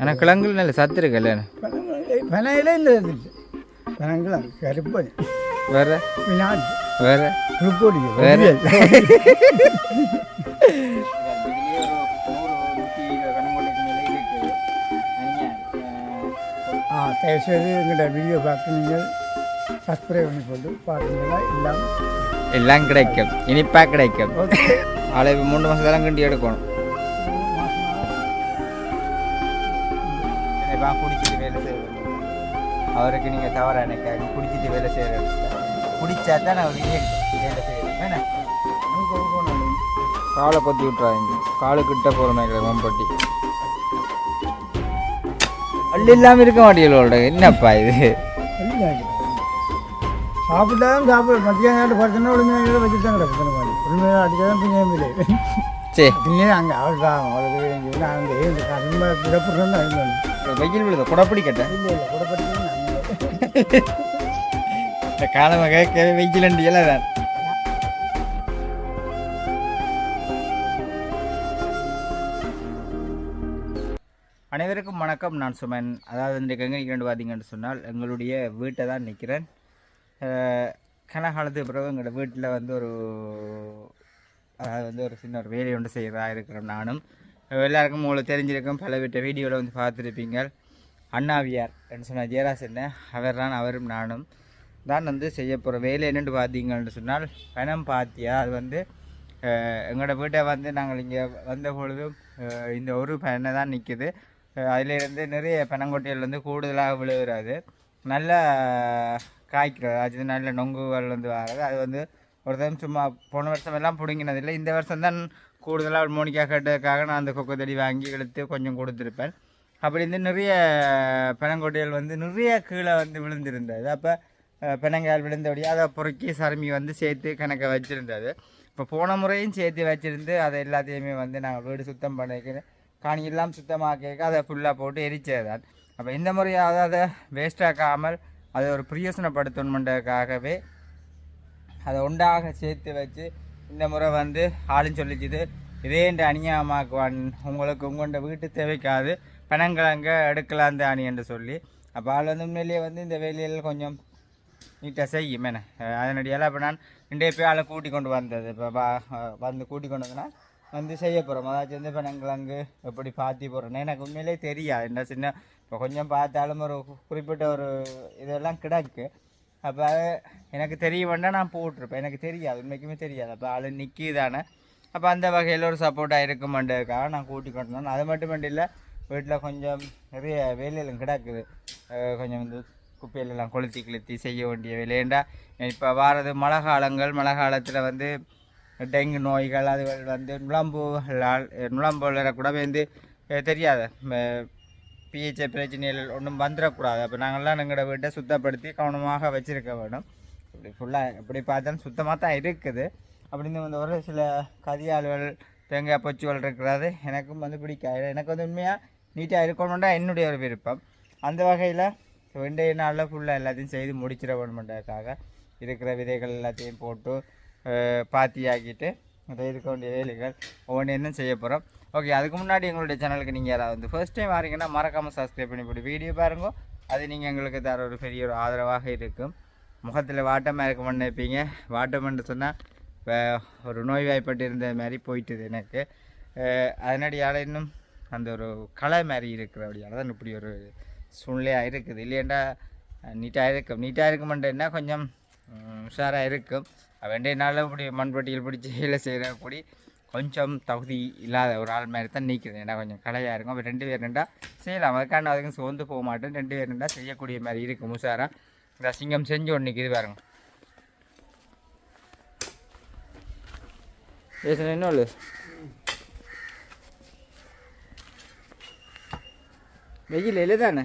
ஆனால் கிழங்குல நல்ல சத்து இருக்குல்ல பனையில இல்லை. பனங்கள் கருப்பன் வேற? வேற? புழுக்கோடி வேற. ஆ தயவுசெய்து எங்களோட வீடியோ பார்த்து நீங்கள் சப்ஸ்கிரைப் பண்ணி போட்டு பார்த்தீங்களா எல்லாம் எல்லாம் கிடைக்கும். இனிப்பா கிடைக்கும். அளவு மூணு மாதம் கிண்டி எடுக்கணும். என்னப்பா குடிச்சிட்டு வேலை செய்யணும் அவருக்கு நீங்கள் தவற நினைக்காங்க குடிச்சிட்டு வேலை செய்யறது குடிச்சா தான் அவர் வேலை செய்யணும் என்ன? காலை கொத்தி விட்றாங்க காலு கிட்ட போகிறோமே மம்பட்டி அள்ளி இல்லாமல் இருக்க மாட்டீங்களோட என்னப்பா இது? சாப்பிட்டாலும் சாப்பிட மத்தியான நேரம் படுத்தனா உடனே வச்சு தான் கிடக்கு. மாதிரி உண்மையாக அடிச்சாதான் பின்னே சரி அங்கே அவள் தான் அவளுக்கு அங்கே இந்த கரும்பு பிறப்புறம் தான் வெயில் விழுத குடப்பிடி இல்லை இல்லை இந்த காலமாக வெயில் எல்லாம் தான் அனைவருக்கும் வணக்கம். நான் சுமன். அதாவது இன்றைக்கு எங்கே நிற்கிறேன் பார்த்தீங்கன்னு சொன்னால் எங்களுடைய வீட்டை தான் நிற்கிறேன். கனகாலத்துக்கு பிறகு எங்களோட வீட்டில் வந்து ஒரு அதாவது வந்து ஒரு சின்ன ஒரு வேலை ஒன்று செய்கிறதா இருக்கிறோம் நானும். எல்லாருக்கும் உங்களுக்கு தெரிஞ்சிருக்கும் பல வீட்டை வீடியோவில் வந்து பார்த்துருப்பீங்க. அண்ணாவியார் என்று சொன்ன ஜெயராஜ் என்ன? அவர் தான் அவரும் நானும். தான் வந்து செய்ய போகிற வேலை என்னென்னு பார்த்தீங்கன்னு சொன்னால் பணம் பாத்தியா? அது வந்து எங்களோட வீட்டை வந்து நாங்கள் இங்கே வந்த பொழுதும் இந்த ஒரு பனை தான் நிற்குது அதிலேருந்து நிறைய பனங்கொட்டைகள் வந்து கூடுதலாக விழுகிறாது. நல்ல காய்க்கிறது அது நல்ல நொங்குகள் வந்து வர்றது. அது வந்து ஒரு டைம் சும்மா போன வருஷம் எல்லாம் பிடுங்கினதில்லை. இந்த வருஷம் தான் கூடுதலாக மோனிக்கா கட்டுறதுக்காக நான் அந்த கொக்கு தடி வாங்கி இழுத்து கொஞ்சம் கொடுத்துருப்பேன். அப்படி இருந்து நிறைய பனங்கொட்டைகள் வந்து நிறைய கீழே வந்து விழுந்திருந்தது. அப்போ பெனங்கால் விழுந்தபடியே அதை பொறுக்கி சருமி வந்து சேர்த்து கணக்கை வச்சுருந்தது. இப்போ போன முறையும் சேர்த்து வச்சுருந்து அதை எல்லாத்தையுமே வந்து நாங்கள் வீடு சுத்தம் பண்ணிக்கிறேன். காணி எல்லாம் சுத்தமாக்க அதை ஃபுல்லாக போட்டு எரிச்சதுதான். அப்போ இந்த முறையாவது அதை வேஸ்டாக்காமல் அதை ஒரு பிரயோசனப்படுத்தணுன்றதுக்காகவே அதை உண்டாக சேர்த்து வச்சு இந்த முறை வந்து ஆளுன்னு சொல்லிச்சுது இதே இந்த அணியாமாக்குவான் உங்களுக்கு உங்களோட வீட்டு தேவைக்காது. பனங்கிழங்க எடுக்கலாம் தானி என்று சொல்லி அப்போ ஆள் வந்து உண்மையிலேயே வந்து இந்த வேலையில் கொஞ்சம் நீட்டாக செய்யும். என்ன? அதனடியால் இப்போ நான் இன்றைய போய் ஆளை கூட்டி கொண்டு வந்தது. இப்போ வா வந்து கூட்டி கொண்டு வந்தேன்னா வந்து செய்ய போகிறோம் அதாச்சும் வந்து பனங்கிழங்கு எப்படி பாத்தி போடுறேன்னு எனக்கு உண்மையிலேயே தெரியாது. என்ன சின்ன இப்போ கொஞ்சம் பார்த்தாலும் ஒரு குறிப்பிட்ட ஒரு இதெல்லாம் கிடக்கு. அப்போ அது எனக்கு தெரிய வேண்டாம் நான் போட்டிருப்பேன். எனக்கு தெரியாது. உண்மைக்குமே தெரியாது. அப்போ ஆள் நிற்கிதானே அப்போ அந்த வகையில் ஒரு சப்போர்ட்டாக இருக்குமென்றதுக்காக நான் கூட்டி கொண்டு வந்தேன் அது மட்டும் இல்லை வீட்டில் கொஞ்சம் நிறைய வேலையெல்லாம் கிடக்குது. கொஞ்சம் வந்து குப்பையிலெல்லாம் கொளுத்தி கிளுத்தி செய்ய வேண்டிய வேலையேண்டா இப்போ வாரது மழை காலங்கள். மழை காலத்தில் வந்து டெங்கு நோய்கள் அதுகள் வந்து நுழம்பு நுழம்புல கூட வந்து தெரியாத தெரியாது பிஹெச்ஐ பிரச்சனைகள் ஒன்றும் வந்துடக்கூடாது அப்போ நாங்கள்லாம் எங்களோட வீட்டை சுத்தப்படுத்தி கவனமாக வச்சுருக்க வேணும் இப்படி ஃபுல்லாக இப்படி பார்த்தாலும் சுத்தமாக தான் இருக்குது. அப்படின்னு வந்து ஒரு சில கதியாள்கள் தேங்காய் பொச்சுகள் இருக்கிறது எனக்கும் வந்து பிடிக்காது. எனக்கு வந்து உண்மையாக நீட்டாக இருக்கணும்டா என்னுடைய ஒரு விருப்பம். அந்த வகையில் ரெண்டே நாளில் ஃபுல்லாக எல்லாத்தையும் செய்து முடிச்சிட வேணுமென்றதுக்காக இருக்கிற விதைகள் எல்லாத்தையும் போட்டு பாத்தியாக்கிட்டு அதை இருக்க வேண்டிய வேலைகள். ஒவ்வொன்றையும் செய்ய போகிறோம் ஓகே அதுக்கு முன்னாடி எங்களுடைய சேனலுக்கு நீங்கள் யாராவது வந்து ஃபர்ஸ்ட் டைம் வரீங்கன்னா மறக்காமல் சப்ஸ்கிரைப் பண்ணி போட்டு வீடியோ பாருங்க. அது நீங்கள் எங்களுக்கு தர ஒரு பெரிய ஒரு ஆதரவாக இருக்கும். முகத்தில் வாட்டமாக இருக்க நினைப்பீங்க வாட்டம்னு சொன்னால் இப்போ ஒரு நோய்வாய்ப்பட்டு இருந்த மாதிரி போயிட்டுது எனக்கு. அதனடியால் இன்னும் அந்த ஒரு கலை மாதிரி இருக்கிறபடியால் தான் இப்படி ஒரு சூழ்நிலையாக இருக்குது. இல்லையாண்டா நீட்டாக இருக்கும். நீட்டாக இருக்குமெண்டா கொஞ்சம் உஷாராக இருக்கும். வெண்டை நாளில் இப்படி மண்பட்டியில் பிடிச்சி வேலை செய்கிற கூடி கொஞ்சம் தகுதி இல்லாத ஒரு ஆள் மாதிரி தான் நீக்குது. ஏன்னா கொஞ்சம் கலையாக இருக்கும். அப்போ ரெண்டு பேர் ரெண்டா செய்யலாம். அதுக்கான அதுக்கும் சோர்ந்து போக மாட்டேன். ரெண்டு பேர் ரெண்டா செய்யக்கூடிய மாதிரி இருக்கும். உஷாராக இந்த சிங்கம் செஞ்சு ஒன்று நிற்கிது பாருங்க. என்ன இல்லை வெயில் எழுதானே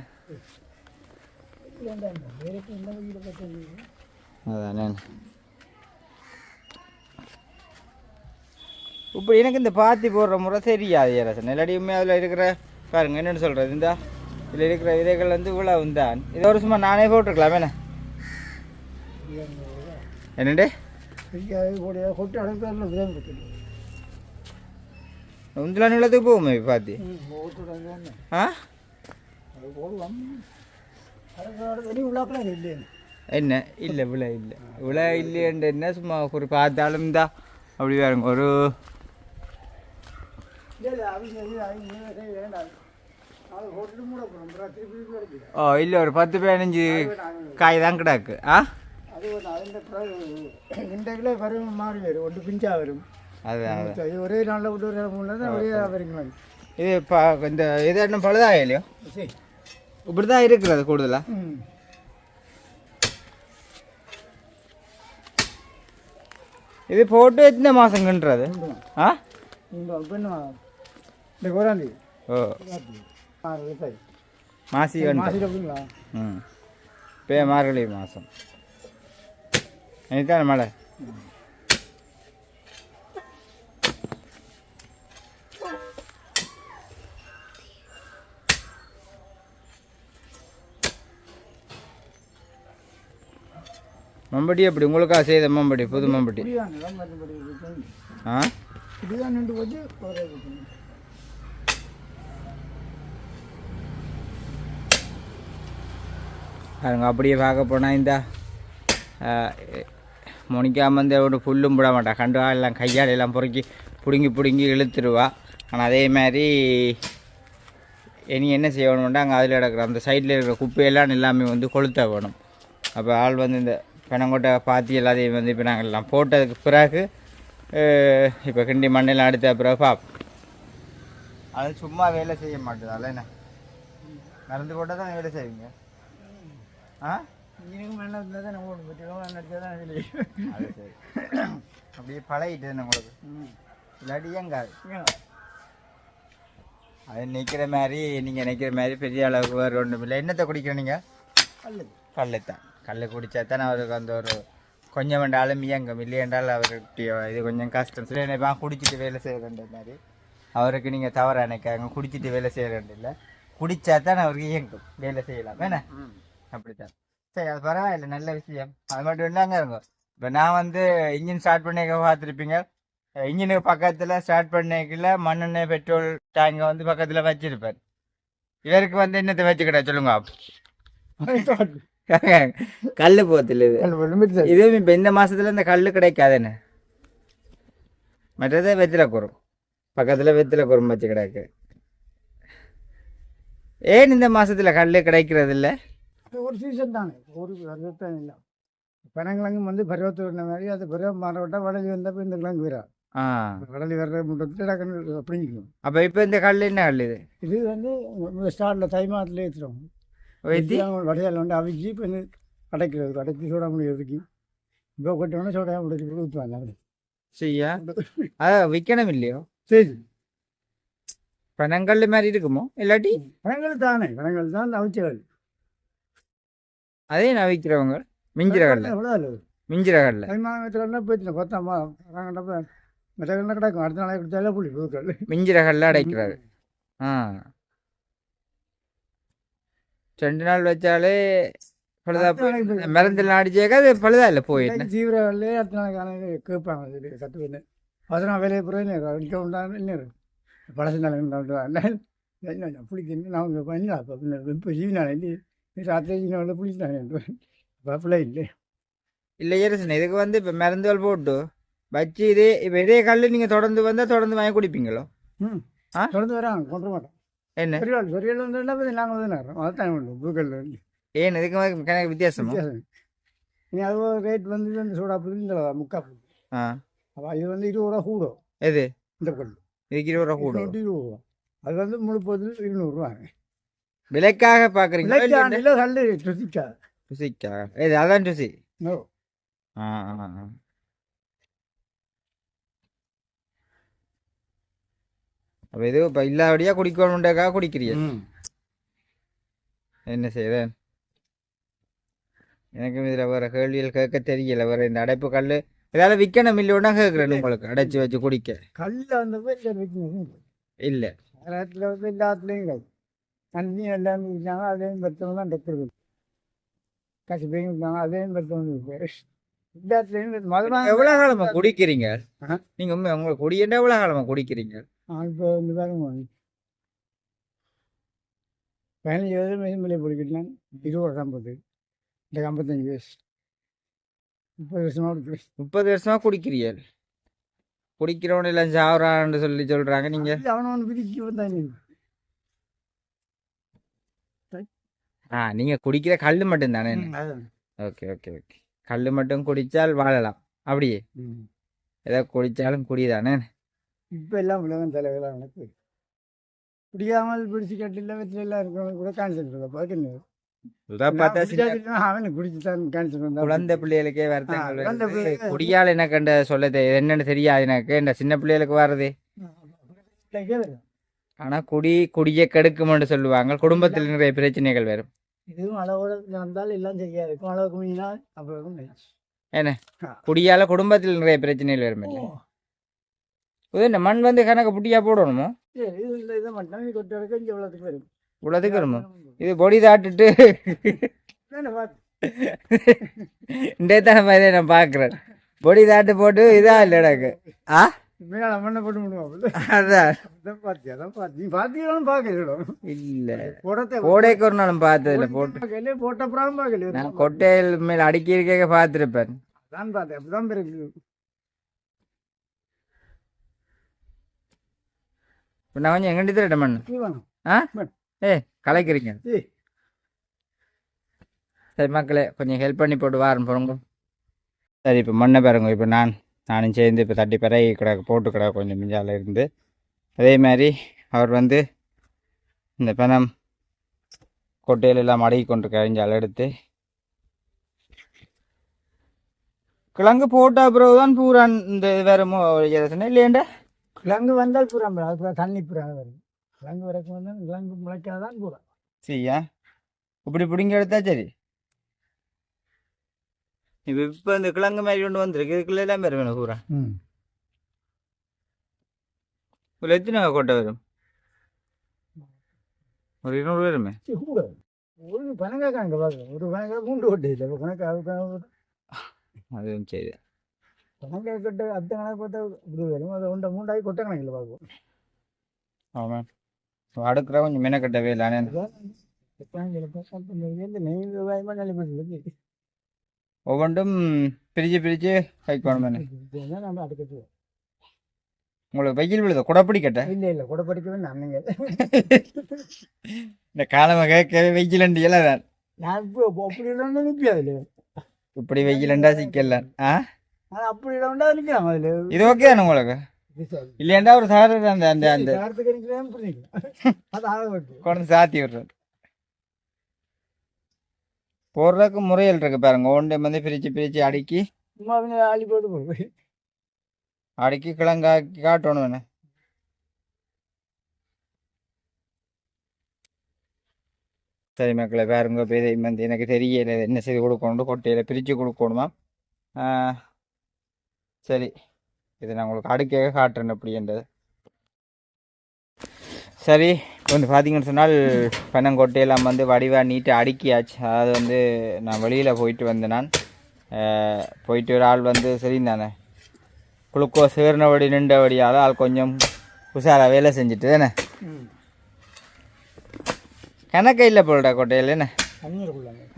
அதானே. இப்போ எனக்கு இந்த பாத்தி போடுற முறை தெரியாது ஏரசன். இல்லாடியுமே அதில் இருக்கிற பாருங்க என்னென்னு சொல்கிறது இந்த இதில் இருக்கிற விதைகள் வந்து இவ்வளோ தான் இது ஒரு சும்மா நானே போட்டிருக்கலாம் என்ன? என்னண்டு? கொட்டி அடைப்பதில் நிலத்துக்கு போகுமே பாத்தி? ஆ? என்ன? இல்லை விழா இல்லை. விழா இல்லையன்ற என்ன? சும்மா ஒரு பார்த்தாலும் தான் அப்படி பாருங்க. ஒரு ஓ இல்லை ஒரு பத்து பதினஞ்சு காய் தான் கிடாக்கு. ஆ? இந்த கிலோ வரும் மாறி வரும் ஒன்று பிஞ்சா வரும் அது ஒரே நாளில் விட்டு ஒரு மூணு ஒரே வருங்களா இது இப்போ இந்த இது என்ன பழுதாக இல்லையோ? இப்படி தான் இருக்கிறது கூடுதலாக இது போட்டு எத்தனை மாதங்கன்றது ஆ? மாசி பே மார்கழி மாதம் இதுதான் மழை மம்படி அப்படி உங்களுக்காக செய்த மம்படி புது மம்படி ஆ பாருங்க அப்படியே பார்க்க போனால் இந்த மொனிக்காம வந்து ஒரு புல்லும் போட மாட்டா. கண்டுவா எல்லாம் கையால் எல்லாம் பொறுக்கி பிடுங்கி பிடுங்கி இழுத்துருவா. ஆனால் அதே மாதிரி இனி என்ன செய்யணும்னா அங்கே அதில் கிடக்குற அந்த சைடில் இருக்கிற குப்பையெல்லாம் எல்லாமே வந்து கொளுத்த வேணும். அப்போ ஆள் வந்து இந்த பெனங்கொட்டை பாத்தி எல்லாத்தையும் வந்து இப்போ நாங்கள் எல்லாம் போட்டதுக்கு பிறகு இப்போ கிண்டி மண்ணெல்லாம் அடுத்த பிறகு பாப் அது சும்மா வேலை செய்ய மாட்டேதால என்ன? நடந்து போட்டால் தான் வேலை செய்வீங்க? ஆ? மண்ணை இருந்தால் தான் நம்ம பற்றி மண்ணை அடித்தால் தான் வெளியே அது சரி. அப்படியே பழகிட்டு ம். இல்லாட்டி ஏங்காது? அது நிற்கிற மாதிரி நீங்கள் நிற்கிற மாதிரி பெரிய அளவுக்கு வேறு ஒன்றும் இல்லை. என்னத்தை குடிக்கிற நீங்கள் அல்லது கல் தான் கல் குடித்தா தானே அவருக்கு அந்த ஒரு கொஞ்சம் வேண்டாலும் இயங்கும். இல்லையென்றால் அவருக்கு இது கொஞ்சம் கஷ்டம். சில நேரம் குடிச்சிட்டு வேலை செய்கிறன்ற மாதிரி. அவருக்கு நீங்கள் தவற நினைக்காங்க குடிச்சிட்டு வேலை செய்கிறேன் இல்லை. குடித்தா தான் அவருக்கு இயங்கும். வேலை செய்யலாம். வேணா? அப்படித்தான். சரி அது பரவாயில்ல நல்ல விஷயம். அது மட்டும் இல்லாங்க இருங்க இப்போ நான் வந்து இன்ஜின் ஸ்டார்ட் பண்ணிக்க பார்த்துருப்பீங்க. இன்ஜினுக்கு பக்கத்தில் ஸ்டார்ட் பண்ணிக்கல மண்ணெண்ணெய் பெட்ரோல் டேங்கை வந்து பக்கத்தில் வச்சிருப்பேன். இவருக்கு வந்து என்னத்தை வச்சுக்கிட்டா சொல்லுங்க. கல் போத்தில் இது. கல் வெள்ளம் விட்டு இதே இப்போ இந்த மாசத்துல இந்த கல் கிடைக்காதுன்னு மற்றது வெத்தில குறும். பக்கத்தில் வெத்தில குறும் வச்சு கிடக்கு. ஏன் இந்த மாசத்துல கல் கிடைக்கிறது இல்லை அது ஒரு சீசன் தானே. ஒரு வருஷத்தான் இல்லை. பனங்கிழங்கு வந்து பருவத்து வந்த மாதிரி அது பருவம் மாற விட்டால் வடலி வந்தப்போ இந்த கிழங்கு வரா வடலி வர்ற முட்டத்தில் டக்குன்னு அப்படிங்கிக்கும் அப்போ இப்போ இந்த கல் என்ன கல் இது? இது வந்து ஸ்டார்டில் தை மாதத்துல ஏற்றுறோம் வடையால் வந்து அவிச்சு இப்போ அடைக்கிறது. அடைச்சி சோடா முடி ஒதுக்கி இப்போ கொட்டோன்னா சோடா முடி ஊற்றுவாங்க அப்படி செய்யா? அதான் விற்கணும் இல்லையோ சரி பனங்கல் மாதிரி இருக்குமோ? இல்லாட்டி? பழங்கள் தானே. பழங்கள் தான் அவிச்சல் அதே நான் விற்கிறவங்க மிஞ்சிர கல்ல எவ்வளோ இல்லை மிஞ்சிர கல்ல தை மாதத்தில் போயிட்டு கொத்தாமா கண்டப்ப மெட்டகல்னா கிடக்கும்? அடுத்த நாளைக்கு கொடுத்தாலே புளி பூக்கள் மிஞ்சிர கல்ல அடைக்கிறாரு. ஆ. ரெண்டு நாள் வச்சாலே பழுதா மருந்தில் அடிச்சாக்கா அது பழுதா இல்லை போயிட்டு தீவிரவாதிலே அடுத்த நாளைக்கு கேட்பாங்க சத்து பண்ணு அதனால் வேலையை இன்னும் பழசு நாளைக்கு புளிக்கணும் நான் இப்போ ஜீவினால ராத்திரி அப்போ அப்படிலாம் இல்லை இல்லை ஏரசன் இதுக்கு வந்து இப்போ மருந்துகள் போட்டு வச்சு இதே இப்போ இதே கல் நீங்கள் தொடர்ந்து வந்தால் தொடர்ந்து வாங்கி குடிப்பீங்களோ? ம். ஆ? தொடர்ந்து வராங்க கொண்டு மாட்டோம். என்ன? பெரியவாள் பெரியவாள் வந்து நாங்கள் வந்து நேரம்? அதுதான் உண்டு பூக்கள் வந்து. ஏன் இதுக்கு கணக்கு வித்தியாசமா? இனி அது ரேட் வந்து இந்த சூடா இந்த முக்கா புளி. ஆ. அப்போ இது வந்து இருபது ரூபா கூடும். எது? இந்த கொள் இதுக்கு இருபது ரூபா கூட இருநூற்றி இருபது ரூபா. அது வந்து முழு போதில் இருநூறுவா விலைக்காக பார்க்குறீங்களா இல்லை கல் ருசிக்கா ருசிக்காக இது அதான் ருசி நோ. ஆ அப்போ இது இப்போ இல்லாதபடியாக குடிக்கணுன்றக்காக குடிக்கிறீங்க? என்ன செய்வேன் எனக்கும் இதில் வேறு கேள்விகள் கேட்க தெரியல. வேறு இந்த அடைப்பு கல் இதால் விற்கணும் இல்லைன்னா கேட்குறேன் உங்களுக்கு. அடைச்சி வச்சு குடிக்க. கல்லில் அந்த இல்லை. நேரத்தில் வந்து எல்லாத்துலேயும் தண்ணி எல்லாம் குடிச்சாங்க அதையும் பெற்றவங்க தான் டெக்டர் காசு பேய் கொடுத்தாங்க அதையும் பெற்றவங்க எல்லாத்துலேயும் மதமாக எவ்வளோ காலமாக குடிக்கிறீங்க? நீங்கள் உண்மை உங்களை குடியேண்டா எவ்வளோ காலமாக குடிக்கிறீங்க? இப்போ இந்த பாருங்க பதினஞ்சு வயது மேலே பிடிக்கிட்டான் இருபது ஐம்பது இந்த ஐம்பத்தஞ்சு வயசு. முப்பது வருஷமாக பிடிக்கிறேன் முப்பது வருஷமா குடிக்கிறீர்கள் குடிக்கிறவன் எல்லாம் சாவறான்னு சொல்லி சொல்றாங்க நீங்க. அவனவன் பிடிக்கி வந்தான். ஆ நீங்க குடிக்கிற கல் மட்டும் தானே ஓகே ஓகே ஓகே. கல் மட்டும் குடிச்சால் வாழலாம். அப்படியே? ஏதோ குடிச்சாலும் குடிதானே? இப்போ எல்லாம் உலகம் தலைவர்களாக எனக்கு குடிக்காமல் பிடிச்சி கட்டில வீட்டில் எல்லாம் இருக்கிறவங்க கூட கேன்சர் இருக்கா பார்க்கணும் குழந்தை பிள்ளைகளுக்கே வருத்தங்கள் குடியால் எனக்கு கண்ட சொல்ல தெ- என்னன்னு தெரியாது எனக்கு. இந்த சின்ன பிள்ளைகளுக்கு வருது ஆனா குடி குடியை கெடுக்கும்னு சொல்லுவாங்க. குடும்பத்தில் நிறைய பிரச்சனைகள் வரும். இதுவும் அளவோட வந்தால் எல்லாம் சரியா இருக்கும். அளவுக்கு மீறினால் அப்புறம் என்ன குடியால குடும்பத்தில் நிறைய பிரச்சனைகள் வரும் இது இந்த மண் வந்து கணக்கு புட்டியா போடணுமோ? இது மட்டும் கொட்டு இங்கே இவ்வளோத்துக்கு வரும். இவ்வளோதுக்கு வருமோ? இது பொடி தாட்டுட்டு இந்த தானே மாதிரி நான் பார்க்குறேன். பொடி தாட்டு போட்டு இதா இல்லை எனக்கு. ஆ? மேலே மண்ணை போட்டு விடுவோம் அதான் அதான் பார்த்தியா அதான் பார்த்து நீ பார்த்தீங்களாலும் இல்லை போடத்தை கோடைக்கு ஒரு நாளும் பார்த்ததில்ல போட்டு பார்க்கல போட்ட அப்புறம் பார்க்கல நான் கொட்டையில் மேல் அடுக்கி இருக்க பார்த்துருப்பேன் தான் பார்த்தேன் அப்படிதான் பிறகு இப்போ நான் கொஞ்சம் எங்கண்டி திருட மண் ஆ. ஏ கலைக்கிறீங்க சரி மக்களே கொஞ்சம் ஹெல்ப் பண்ணி போட்டு வாரேன் போகிறோங்க சரி இப்போ மண்ணை பாருங்க இப்போ நான் நானும் சேர்ந்து இப்போ தட்டி பிறகு கிடக்கு போட்டு கிடக்கு கொஞ்சம் மிஞ்சால இருந்து அதே மாதிரி அவர் வந்து இந்த பணம் கொட்டையில எல்லாம் மடக்கி கொண்டு கழிஞ்சால் எடுத்து கிழங்கு போட்ட பிறகு தான் பூரான் இந்த வேற மோ இல்லையண்டா? கிழங்கு வந்தால் புறம் அது தண்ணி புறம் வரும். கிழங்கு வரைக்கும் வந்தால் கிழங்கு முளைக்காதான் புறம் சரியா? இப்படி பிடிங்க எடுத்தா சரி. இப்போ இப்போ இந்த கிழங்கு மாதிரி கொண்டு வந்திருக்கு இதுக்குள்ள எல்லாம் பேர் வேணும் பூரா ஒரு எத்தனை கொட்டை வரும் ஒரு இருநூறு வருமே கூட ஒரு பணக்காக அங்கே பார்க்க ஒரு பணக்காக மூன்று கொட்டை இல்லை கணக்கு அது கணக்கு அதுவும் சரி பணக்காக கொட்டை அத்தை கணக்கு போட்டால் இப்படி வரும் அதை உண்டை மூண்டாகி கொட்டை கணக்கில் பார்க்கும் ஆமாம் அடுக்கிற கொஞ்சம் மெனக்கட்டவே இல்லை நெய் விவசாயமாக நல்ல ஒவ்வொன்றும் பிரித்து பிரித்து அடுக்கிறது உங்களுக்கு வெயில் விழுத? குடப்பிடி கட்ட இல்லை இல்லை கூட படிக்கவே நானுங்க இந்த காலமாக கேட்கவே வெயிலண்டு எல்லாம் தான் நான் இப்போ அப்படி இல்லைன்னா நிற்பியா அதில். இப்படி வெயிலண்டா சிக்கல ஆ? அப்படி இல்லைன்னா நிற்கலாம் அதில். இது ஓகே தானே உங்களுக்கு? இல்லையாண்டா ஒரு சார் அந்த அந்த அந்த கொண்டு சாத்தி விடுறது போடுறதுக்கு முறையில் இருக்கு பாருங்க. ஒன்றை வந்து பிரித்து பிரித்து அடுக்கி ஆளி போட்டு போகுது அடுக்கி கிழங்காக்கி காட்டணும் என்ன சரி மக்களை பாருங்க இப்போ இதை வந்து எனக்கு தெரியல. என்ன செய்து கொடுக்கணும் கொட்டையில் பிரித்து கொடுக்கணுமா? சரி. இது நான் உங்களுக்கு அடுக்கே காட்டுறேன் அப்படின்றது. சரி இப்போ வந்து பார்த்தீங்கன்னு சொன்னால் பனங்கொட்டையெல்லாம் வந்து வடிவாக நீட்டாக அடுக்கியாச்சு. அதாவது வந்து நான் வெளியில் போயிட்டு வந்தேன் நான் போயிட்டு ஒரு ஆள் வந்து சரிந்தானே? குளுக்கோஸ் ஏறினபடி நின்றபடியால் ஆள் கொஞ்சம் உஷாராக வேலை செஞ்சுட்டு தானே? கணக்கே இல்லை போலடா கொட்டையில் என்ன?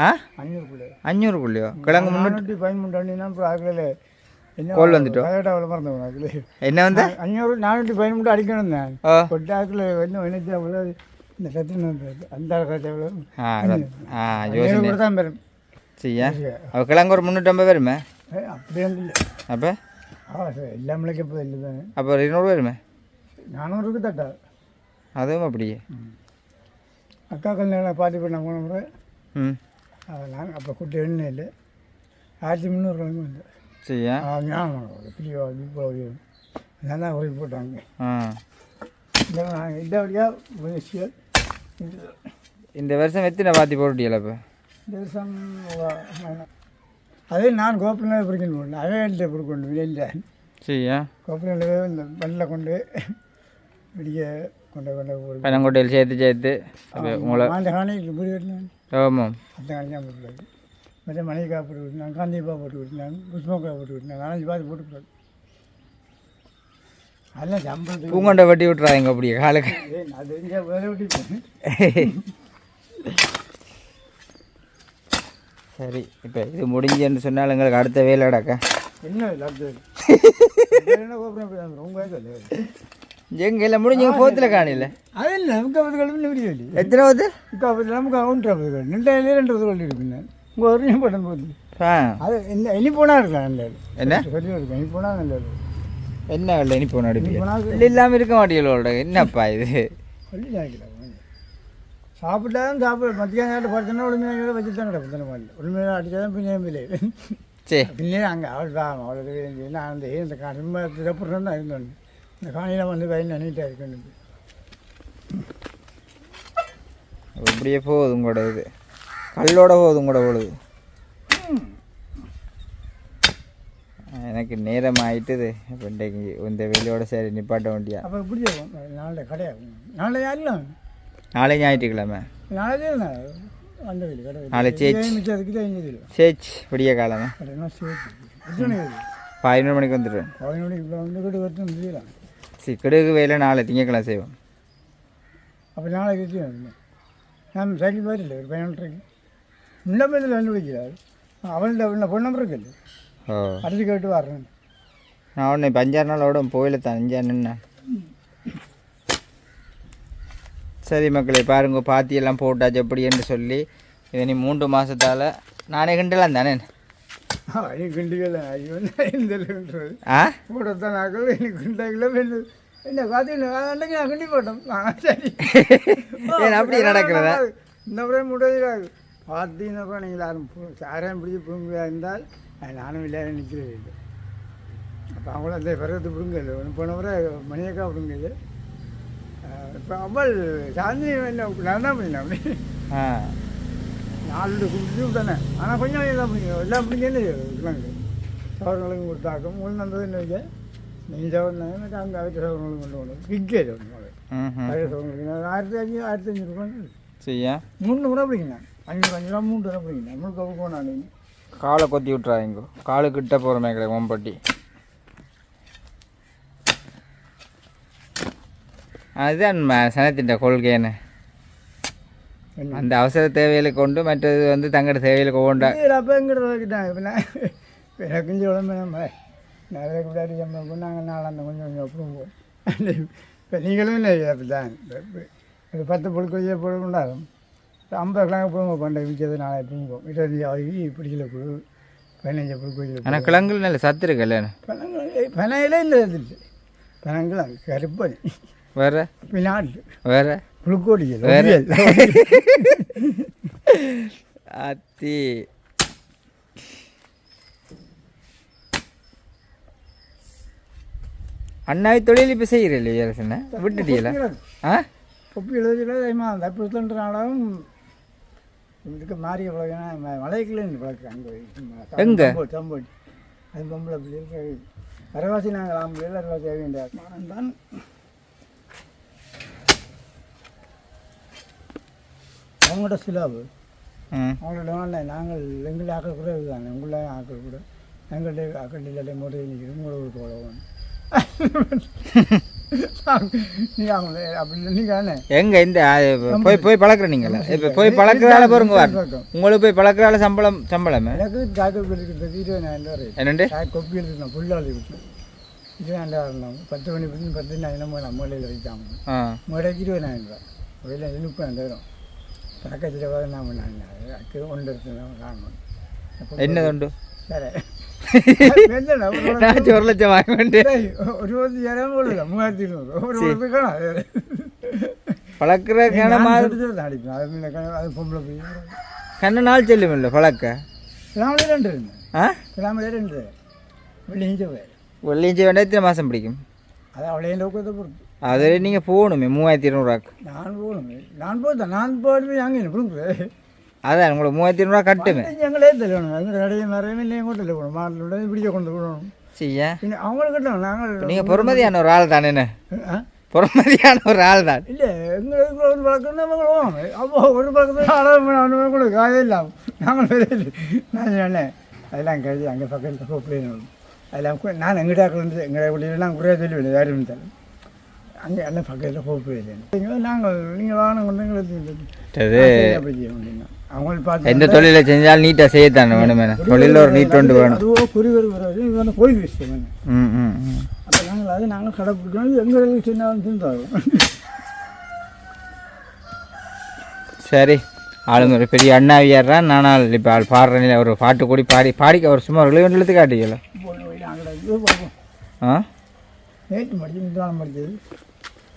ஆ? அஞ்சூறுக்குள்ளே. அஞ்சூறு புள்ளியோ கிழங்கு முன்னூற்றி பதிமூன்று அண்ணினா இப்போ தான் பெறும் செய்யா அவள் கிழங்கு ஒரு முந்நூற்றம்பது வருமே அப்படியே இல்லை அப்போ ஆ சரி எல்லாம் முளைக்க போகுது இல்லை தானே அப்போ ஒரு இருநூறு வருமே நானூறுக்கு தட்டா அதுவும் அப்படியே அக்கா கல்யாணம் பார்ட்டி பண்ண போன முறை ம் அதெல்லாம் அப்போ குட்டி எண்ணெய் இல்லை ஆயிரத்தி முந்நூறு கிழமை இல்லை செய்யா? இப்படியோ இப்போ நல்லா ஓய்வு போட்டாங்க. இந்த வழியாக இந்த வருஷம் எத்தனை பாத்தி போட்டுட்டியல இப்போ? இந்த வருஷம் அதே நான் கோப்பினால் பிடிக்கணும் அதே எழுத பிடிக்கணும் வெளியில். செய்யா? கோப்பினால் இந்த வெள்ளை கொண்டு விடிய கொண்டு கொண்டு பனங்கொட்டையில் சேர்த்து சேர்த்து. உங்களை அந்த வெட்டினாங்க ஆமாம். அந்த போட்டு மற்ற மணிக்கா போட்டு விட்டுனாங்க காந்திப்பா போட்டு விட்டுனாங்க புஷ்பக்கா போட்டு விட்டுனாங்க நாலஞ்சு பார்த்து போட்டு அதெல்லாம் சம்பளத்துக்கு பூங்கொண்டை வெட்டி விட்றாங்க அப்படியே காலுக்கு. அது இங்கே வேலை விட்டு சரி இப்போ இது முடிஞ்சுன்னு சொன்னால் எங்களுக்கு அடுத்த வேலை அடக்கா என்ன இல்லை அடுத்தது என்ன கோபுரம் ரொம்ப சொல்லு எங்க இல்லை முடிஞ்சு போத்தில் காணில்ல அதில் நமக்கு ஐம்பது கல்வி விடியவில்லை எத்தனை போது இப்போ அப்போ நமக்கு ஒன்று ஐம்பது கல்வி இருக்குங்க உங்கள் ஒரு பட்டம் போகுது அது என்ன இனி போனால் இருக்கலாம் நல்லது? என்ன? சொல்லி இருக்கும் இனி போனால் நல்லது. என்ன இல்லை இனி போன இனி போனால் இல்லை இல்லாமல் இருக்க மாட்டீங்களோட என்னப்பா இது? சொல்லி சாப்பிட்டாலும் சாப்பிட மத்தியான நேரத்தில் படுத்தோன்னா ஒழுமையாக வச்சு தான் கிடக்கும் தானே மாதிரி ஒழுமையாக அடித்தா தான் பின்னே சரி பின்னே அங்கே அவள் தான் அவளுக்கு நான் அந்த இந்த திறப்புறம் தான் இருந்தோம் இந்த காணியில் வந்து வயல் நினைட்டா இருக்கணும். இப்படியே போகுது உங்களோட இது. கல்லோட போகுது உங்களோட பொழுது. எனக்கு நேரம் ஆயிட்டுது. இன்றைக்கு இந்த வெளியோட சரி நிப்பாட்ட வேண்டியா? அப்போ இருக்கும் நாளை கிடையாது நாளை யாரும் நாளை ஞாயிற்றுக்கிழமை. நாளே கடை நாளை சேச்சு. மிச்சதுக்கு தெரிஞ்சது இல்லை சேச் விடிய காலமே. பதினொரு மணிக்கு வந்துடுவேன். சரி கிடுகு வேலை நாளை திங்கக்கிழமை செய்வோம். அப்போ நாளைக்கு நான் சைக்கிள் போயிட்டில்லை ஒரு பதினொன்றரைக்கு. அவள்கிட்ட அவள் பொண்ணு நம்பர் இருக்குல்ல ஓ அடிச்சு கேட்டு வர்றேன் நான் ஒன்று இப்போ அஞ்சாறு நாள் விட போயில தான் அஞ்சாறு நின்று சரி மக்களே பாருங்க பாத்தி எல்லாம் போட்டாச்சு எப்படி என்று சொல்லி இதை நீ மூன்று மாதத்தால் நானே கிண்டலாம் தானே என்ன அப்படி நடக்கிறதா? இந்த முறை முடியாது பார்த்தீங்கன்னாப்பா நீங்கள் யாரும் யாரையும் பிடிச்சி பிடுங்க இருந்தால் நானும் இல்லை நிற்கிறது இல்லை அப்போ அவங்களும் அந்த பிறகு பிடுங்க இல்லை ஒன்று போன முறை மணியக்கா பிடுங்க இல்லை இப்போ அவள் சாந்தினி என்ன நான் தான் அப்படி. ஆ. நாலு குடிச்சு விட்டானே. ஆனால் கொஞ்சம் எல்லாம் பிடிக்கும் எல்லாம் பிடிக்கன்னு கிழங்கு சவர்களுக்கும் கொடுத்தாக்கும். உங்களுக்கு வந்தது என்ன நீங்கள் சவர்னாங்க எனக்கு அங்கே அவற்ற சவர்களும் கொண்டு போகணும் சொன்னாங்க ம் பழைய சவர்களுக்கு ஆயிரத்தி அஞ்சு ஆயிரத்தி அஞ்சு ரூபாய் செய்யா மூணு கூட பிடிக்கணும் அஞ்சு அஞ்சு ரூபா மூணு ரூபா முழுக்க போகணும் அன்னைக்கு காலை கொத்தி விட்றாங்க காலு கிட்ட போகிறோமே கிடையாது ஓம்பட்டி அதுதான் சனத்தின் கொள்கைன்னு. அந்த அவசர தேவைகளை கொண்டு மற்றது வந்து தங்கட தேவைகளுக்கு ஒவ்வொன்றா அப்போ எங்கிட்ட வைக்கிட்டாங்க இப்போ நான் எனக்கு கொஞ்சம் உடம்பு நம்ம நிறைய கூடாது நம்ம நாங்கள் நாளாந்த கொஞ்சம் கொஞ்சம் அப்புறம் இப்போ நீங்களும் இல்லை அப்படி தான் பத்து பொழுது உண்டாகும் இப்போ ஐம்பது கிழங்கு போடுங்க கொண்ட மிச்சது நாளை பூங்குவோம் இருபத்தஞ்சி ஆகி பிடிக்கல குழு பதினஞ்சு பொழுது கொஞ்சம் ஆனால் கிழங்குல நல்ல சத்து இருக்குல்ல பனங்கள் பனையிலே இல்லை. இருந்துச்சு பனங்கள் கருப்பணி வேற? பின்னாடி வேற? புழுக்கோடிகள் வேற? அத்தி. அண்ணாவை தொழில் இப்போ செய்கிறீங்களே அரசனை விட்டுட்டீங்களா ஆ? தெரியுமா அந்த புத்தன்றாலும் இதுக்கு மாறிய பழக்கம் மலைக்குள்ள பழக்கம் அங்கே எங்க? தம்போடி அது பொம்பளை பிள்ளைகள் அரவாசி நாங்கள் ஆம்பளைகள் அரவாசி ஆக வேண்டிய தான் அவங்களோட சிலாபு. அவங்களோட நாங்கள் எங்களுடைய ஆக்கள் கூட இதுதானே. உங்கள ஆக்கள் கூட. எங்களுடைய ஆக்கள் இல்லாட்டி முறை நிற்கிறது உங்களை ஒரு போலவும் எங்க இந்த போய் போய் பழக்கிற நீங்களா? இப்போ போய் பழக்கிறதால பாருங்க உங்களுக்கு போய் பழக்கிறதால சம்பளம் சம்பளமே? என்னண்டு? கொப்பி எடுத்துருந்தோம் புல்லாளி இருபதாயிரம் பத்து மணி பத்து பத்து நம்ம நம்மளையில் வைக்காம முறைக்கு இருபதாயிரம் ரூபா வெளியில் நான் அதுக்கு ஒன்று எடுத்து காரணம் என்னது உண்டு சரி இருபத்தஞ்சாயிரம் போடல மூவாயிரத்தி இருநூறு ஒரு ஒரு காணும் பழக்கிற கணமா கண்ண நாள் செல்லும் இல்லை பழக்க கிராமலே ரெண்டு ஆ கிராமலே ரெண்டு வெளியே போய் வெள்ளியஞ்சி வேண்டாம் எத்தனை மாதம் பிடிக்கும் அது அவளையே நோக்கத்தை பொறுத்து அது நீங்கள் போகணுமே மூவாயிரத்தி இருநூறுவாக்கு நான் போகணும் நான் போதான் நான் போய் அங்கே பிடுங்குது அதான் உங்களுக்கு மூவாயிரத்தி இருநூறுவா கட்டுமே. எங்களே தெரியணும். எங்கள் கடையை நிறைய இல்லை கொண்டு போகணும் மாட்டில் இப்படியே கொண்டு போகணும். செய்ய. பின்ன அவங்களுக்கு கட்டணும். நாங்கள் நீங்கள் பொறுமதியான ஒரு ஆள் தானே ஆ? பொறுமதியான ஒரு ஆள் தான். இல்லை எங்களுக்கு ஒரு பழக்கம் தான் போவாங்க அப்போ ஒரு பழக்கத்தில் அளவு ஒன்று கூட காயே இல்லாம நாங்கள் வெளியே நான் சொன்னேன் அதெல்லாம் கழுதி அங்கே பக்கத்தில் போப்பிள்ளைன்னு அதெல்லாம் கு- நான் எங்கிட்ட இருந்து எந்த தொழிலை செஞ்சாலும் நீட்டாக செய்யத்தானே வேணுமே தொழிலில் ஒரு நீட் ஒன்று வேணும். அதுவோ குறிவர் வராது இது வந்து கோயில் விஷயம் ம் ம் அப்போ நாங்கள் அது நாங்கள் கடைப்பிடிக்கணும். எங்களுக்கு சின்ன சிந்தாகும் சரி. ஆளுங்க ஒரு பெரிய அண்ணாவியாரா நானால் இப்போ ஆள் பாடுறேன் ஒரு பாட்டு கூடி பாடி பாடிக்க ஒரு சும்மா ஒரு எழுத்து காட்டிக்கல. ஆ? நேற்று படிச்சு நிதானம் படிச்சது.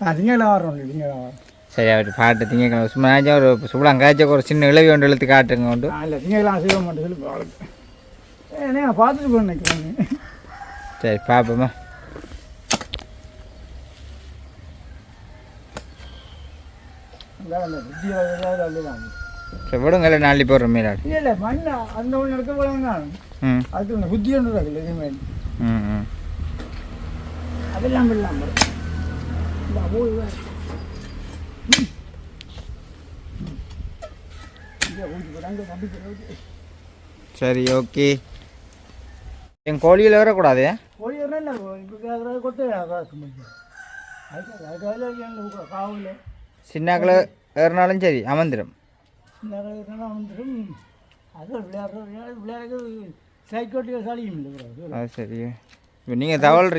ஆ திங்களாக வரோம் திங்களாக வரோம் சரி அவர் பாட்டு திங்கக்கிழமை. சும்மா ஒரு சுபலாங்காச்சும் ஒரு சின்ன இளவி ஒன்று எழுத்து காட்டுங்க கொண்டு ஆ இல்லை திங்களாக செய்ய மாட்டேன் சொல்லி ஏன்னா பார்த்துட்டு போய் நினைக்கிறேன் சரி பார்ப்போமா. சரி விடுங்க இல்லை நாளைக்கு போடுற மீனாடு இல்லை இல்லை மண்ணா அந்த ஒன்று எடுக்க போகிறாங்க ம். அது ஒன்று புத்தி ஒன்று இருக்குல்ல எதுவுமே ம் ம். அதெல்லாம் இல்லாமல் சரி ஓகே. என் கோழியில் வரக்கூடாது இப்போ சின்னாக்களை ஏறினாலும் சரி அமர்ந்திரம். நிறைய வந்துடும் அது விளையாடுற விளையாடு விளையாடுறது சைக்கோட்டிகள் சாலியும் இல்லை bro. அது சரி இப்போ நீங்கள் தகவல்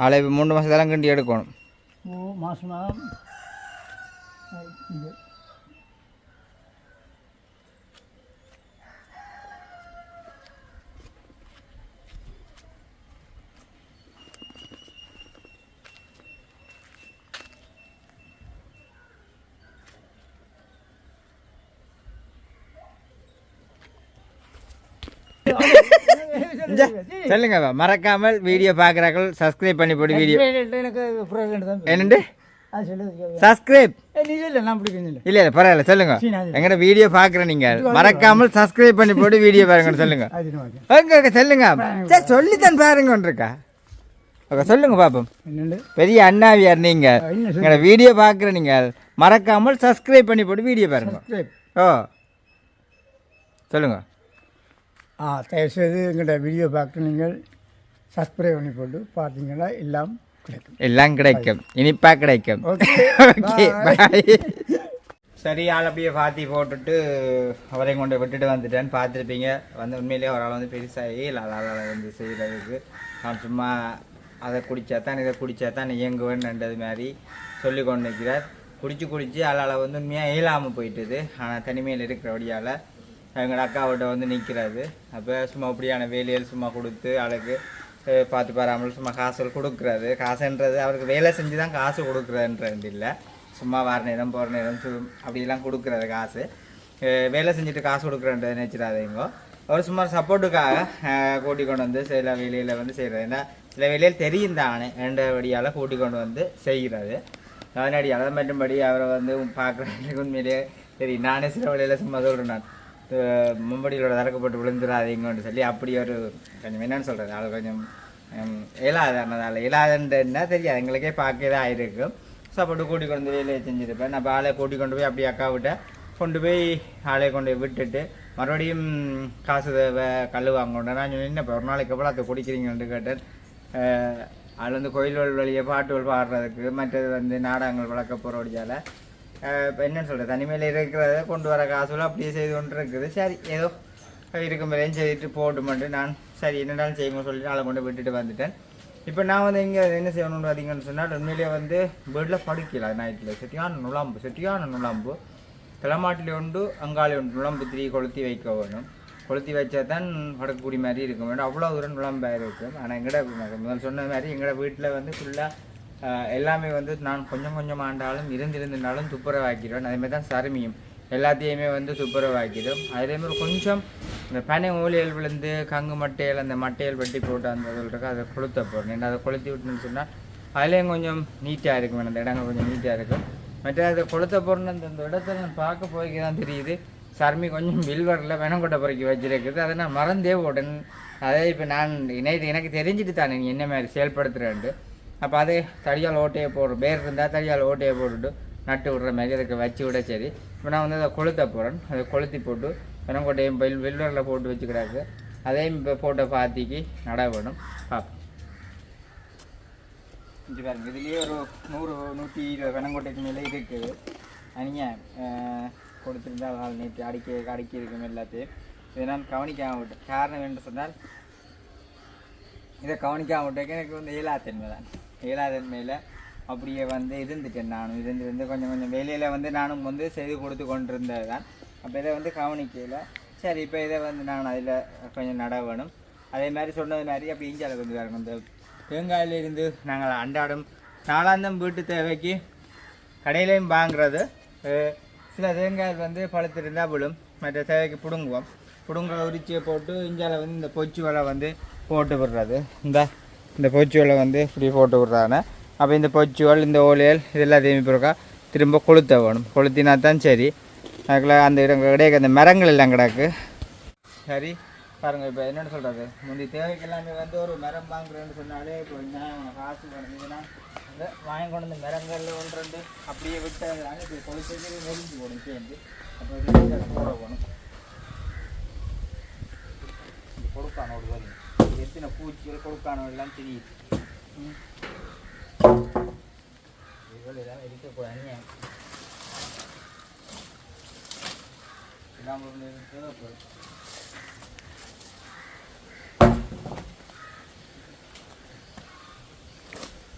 ரியல் ஆளை இப்போ மூணு மாதத்தெல்லாம் கிண்டி எடுக்கணும் ஓ மாதம் மாதம் இது சொல்லுங்க மறக்காமல் வீடியோ பார்க்குறாக்கள் சப்ஸ்கிரைப் பண்ணி போட்டு வீடியோ. என்னண்டு? சப்ஸ்கிரைப் இல்லை இல்லை பரவாயில்ல சொல்லுங்க. எங்கட வீடியோ பார்க்குற நீங்கள் மறக்காமல் சப்ஸ்கிரைப் பண்ணி போட்டு வீடியோ பாருங்கன்னு சொல்லுங்க. ஓகே சொல்லுங்க. சரி சொல்லித்தான் பாருங்க இருக்கா ஓகே சொல்லுங்க பாப்போம். பெரிய அண்ணாவியார் சொல்லு. எங்களோட வீடியோ பார்க்குற நீங்கள் மறக்காமல் சப்ஸ்கிரைப் பண்ணி போட்டு வீடியோ பாருங்க. ஓ. சொல்லுங்க. ஆ தயவுசெய்து எங்கள்கிட்ட வீடியோ பார்த்து நீங்கள் சப்ஸ்கிரைப் பண்ணி போட்டு பார்த்தீங்கன்னா எல்லாம் கிடைக்கும். எல்லாம் கிடைக்கும். இனிப்பா கிடைக்கும். ஓகே ஓகே பாய் சரி ஆள் அப்படியே பாத்தி போட்டுட்டு அவரையும் கொண்டு விட்டுட்டு வந்துட்டேன்னு பார்த்துருப்பீங்க. வந்து உண்மையிலேயே ஒரு ஆள் வந்து பெருசாகி ஆளால் வந்து செய்கிறதுக்கு நான் சும்மா அதை குடித்தா தான் இதை குடித்தா தான் இயங்குவேன்ன்றது மாதிரி சொல்லி கொண்டு நிற்கிறார் குடிச்சு குடிச்சு ஆளால் வந்து உண்மையாக இயலாமல் போயிட்டுது. ஆனால் தனிமையில் இருக்கிறபடியால் எங்கள் அக்காவிட்ட வந்து நிற்கிறாரு அப்போ சும்மா அப்படியான வேலையில் சும்மா கொடுத்து அழகு பார்த்து பாராமல் சும்மா காசுகள் கொடுக்குறாரு. காசுன்றது அவருக்கு வேலை செஞ்சு தான் காசு கொடுக்குறதுன்றது இல்லை. சும்மா வர நேரம் போகிற நேரம் சு அப்படிலாம் கொடுக்குறாரு காசு. வேலை செஞ்சுட்டு காசு கொடுக்குறேன்றது நினச்சிடாதீங்க அவர் சும்மா சப்போர்ட்டுக்காக கூட்டி கொண்டு வந்து சில வேலையில் வந்து செய்கிறாரு ஏன்னா சில வேலையில் தெரியும் தானே ரெண்டபடியால் கூட்டி கொண்டு வந்து செய்கிறாரு. அதனடி அதை மட்டும்படி அவரை வந்து பார்க்குறதுக்கு உண்மையிலேயே சரி நானே சில வேலையில் சும்மா சொல்கிறேன் நான். மும்படியிலோட தரக்கப்பட்டு விழுந்துடாதீங்கன்னு சொல்லி அப்படி ஒரு கொஞ்சம் என்னன்னு சொல்கிறது அது கொஞ்சம் ஹம், இயலாதனால தெரியாது. எங்களுக்கே பார்க்க தான் ஆயிருக்கும் சாப்பாடு கூட்டி கொண்டு வேலையை செஞ்சுருப்பேன். நான் ஆளை கூட்டி கொண்டு போய் அப்படியே அக்கா விட்ட கொண்டு போய் ஆளை கொண்டு போய் விட்டுட்டு மறுபடியும் காசு தேவை கல் வாங்கணும் நான் என்ன இப்போ ஒரு நாளைக்கு எவ்வளோ அதை குடிக்கிறீங்கன்னு கேட்டேன். அதில் வந்து கோயில்கள் வழியே பாட்டுகள் பாடுறதுக்கு மற்றது வந்து நாடகங்கள் வளர்க்க போகிறோடியால் இப்போ என்னன்னு சொல்கிறது தனிமையில் இருக்கிறத கொண்டு வர காசுலாம் அப்படியே செய்து கொண்டு இருக்குது சரி ஏதோ இருக்கும் வரையும் செய்துட்டு போட்டுமெண்டு நான் சரி என்னடாலும் செய்யுங்க சொல்லிட்டு ஆளை கொண்டு விட்டுட்டு வந்துட்டேன். இப்போ நான் வந்து இங்கே என்ன செய்யணும்னு பார்த்தீங்கன்னு சொன்னால் உண்மையிலேயே வந்து பெட்டில் படுக்கல நைட்டில் செட்டியான நுழாம்பு செட்டியான நுழாம்பு. கிளமாட்டில் உண்டு அங்காளி உண்டு. நுழம்பு திரி கொளுத்தி வைக்க வேணும். கொளுத்தி வச்சா தான் படக்கூடிய மாதிரி இருக்கும் வேண்டும். அவ்வளோ தூரம் நுழம்பாக இருக்கும். ஆனால் எங்கட முதல் சொன்ன மாதிரி எங்களோட வீட்டில் வந்து ஃபுல்லாக எல்லாமே வந்து நான் கொஞ்சம் கொஞ்சம் ஆண்டாலும் இருந்திருந்தாலும் துப்புரவாக்கிடுவேன். அதே மாதிரி தான் சருமியும். எல்லாத்தையுமே வந்து துப்புரவாக்கிடும். அதே மாதிரி கொஞ்சம் இந்த பனை ஊழியல் விழுந்து கங்கு மட்டையில் அந்த மட்டையல் வெட்டி போட்டு அந்த இருக்கு அதை கொளுத்த போடணும். அதை கொளுத்தி விட்டுன்னு சொன்னால் அதுலேயும் கொஞ்சம் நீட்டாக இருக்கும் அந்த இடங்கள் கொஞ்சம் நீட்டாக இருக்கும். மற்ற அதை கொளுத்த போடணும் அந்த இடத்த நான் பார்க்க போய்க்கு தான் தெரியுது. சர்மி கொஞ்சம் வில்வரில் வெனங்கொட்டை பொறுக்கி வச்சிருக்குது. அதை நான் மறந்தே போட்டேன். அதே இப்போ நான் நைட்டு எனக்கு தெரிஞ்சுட்டு தானே நீ என்ன மாதிரி செயல்படுத்துகிறேன்ட்டு அப்போ அது தடியால் ஓட்டையை போடுற பேர் இருந்தால் தடியால் ஓட்டையை போட்டுட்டு நட்டு விடுற மாதிரி அதுக்கு வச்சு விட சரி. இப்போ நான் வந்து அதை கொளுத்த போகிறேன் அதை கொளுத்தி போட்டு வெனங்கொட்டையும் வெல் வெள்ளரில் போட்டு வச்சுக்கிறாரு அதையும் இப்போ போட்ட பாத்திக்கு நட வேணும். பார்ப்போம் இது பாருங்க இதுலேயே ஒரு நூறு நூற்றி இருபது வெனங்கொட்டைக்கு மேலே இருக்குது நீங்கள் கொடுத்துருந்தா நாள் நேற்று அடிக்க அடிக்க இருக்கும் எல்லாத்தையும். இதை நான் கவனிக்காம விட்டேன் காரணம் என்று சொன்னால் இதை கவனிக்காம விட்டேன் எனக்கு வந்து இயலாத்தன்மை தான். இயலாதன்மையில் அப்படியே வந்து இருந்துட்டேன் நானும். இருந்து இருந்து கொஞ்சம் கொஞ்சம் வேலையில் வந்து நானும் வந்து செய்து கொடுத்து கொண்டிருந்தது தான் அப்போ இதை வந்து கவனிக்கல. சரி இப்போ இதை வந்து நான் அதில் கொஞ்சம் நட வேணும் அதே மாதிரி சொன்னது மாதிரி அப்படி இஞ்சால வந்து வேறு இந்த தேங்காயிலிருந்து நாங்கள் அன்றாடம் நாலாந்தம் வீட்டு தேவைக்கு கடையிலையும் வாங்குறது. சில தேங்காய் வந்து பழுத்திருந்தால் விழும். மற்ற தேவைக்கு பிடுங்குவோம். பிடுங்குற உரிச்சியை போட்டு இஞ்சால வந்து இந்த பொச்சு வலை வந்து போட்டு விடுறது. இந்த இந்த பொச்சுவலை வந்து இப்படி போட்டு விட்றாங்க. அப்போ இந்த பொச்சுவல் இந்த ஓலியல் இது எல்லாத்தையும் பிறக்கா திரும்ப கொளுத்த வேணும். கொளுத்தினா தான் சரி. அதுக்குள்ள அந்த இடம் கிடையாது. அந்த மரங்கள் எல்லாம் கிடக்கு. சரி பாருங்கள் இப்போ என்னென்னு சொல்கிறது முந்தி தேவைக்கு எல்லாமே வந்து ஒரு மரம் வாங்குறேன்னு சொன்னாலே இப்போ நான் காசு வேணும்? இந்த வாங்கி கொண்டு வந்து மரங்களில் ஒன்று ரெண்டு அப்படியே விட்டதுனால இப்போ கொளுத்தது நெருங்கி போடும் சேர்ந்து. அப்போ போட போகணும் கொடுப்பாங்க ஒரு சின்ன பூச்சிகள் கொடுக்கான எல்லாம் தெரியுது ம். இதுகள் எல்லாம் இருக்கக்கூடாது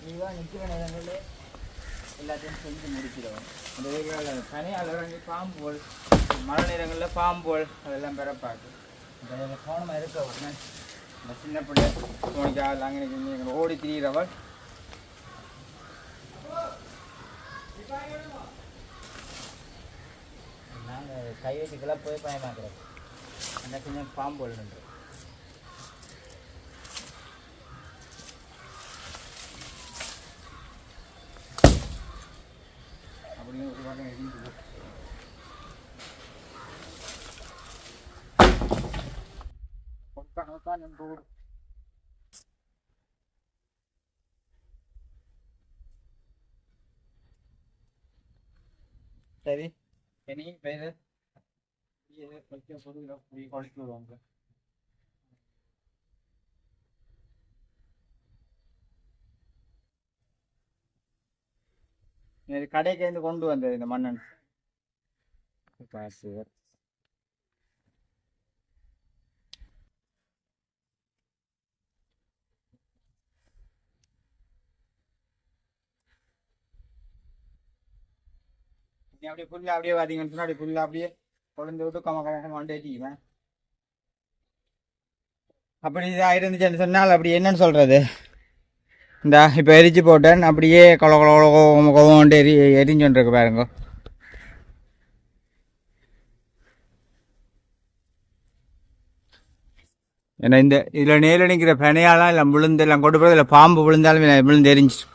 எல்லாம் நிற்கிற நேரங்களில் எல்லாத்தையும் செஞ்சு முடிச்சிடுவோம் அந்த வேலைகள் பனியால் இறங்கி பாம்புகள் மழை நேரங்களில் பாம்புகள் அதெல்லாம் பிறப்பாக்கு அதில் கவனமாக இருக்க உடனே இந்த சின்ன பிள்ளை மோனிக்கா அங்கே ஓடி திரிகிறவள் நாங்கள் கை வச்சுக்கெல்லாம் போய் பயமாக்குறோம். என்ன சின்ன பாம்புகள் நின்று அப்படின்னு ஒரு பக்கம் எரிஞ்சுது போடு சரி. இனி வேறு வைக்க குழச்சி விடுவாங்க இது கடைக்கு கொண்டு வந்தது இந்த மன்னன். காசு நீ அப்படியே புல்லா அப்படியே பார்த்தீங்கன்னு சொன்னா அப்படியே புல்லா அப்படியே கொழுந்து விட்டு கம கம கொண்டேட்டிக்குவேன் அப்படி இதாக இருந்துச்சுன்னு சொன்னால் அப்படி என்னன்னு சொல்கிறது இந்த இப்போ எரிச்சு போட்டேன். அப்படியே கொல கொல கொல கொல கொண்டு எரி எரிஞ்சோன்றிருக்கு பாருங்க. ஏன்னா இந்த இதில் நேரில் நிற்கிற பனையாலாம் இல்லை விழுந்து எல்லாம் கொண்டு போகிறது இல்லை பாம்பு விழுந்தாலும் விழுந்து எரிஞ்சிடும்.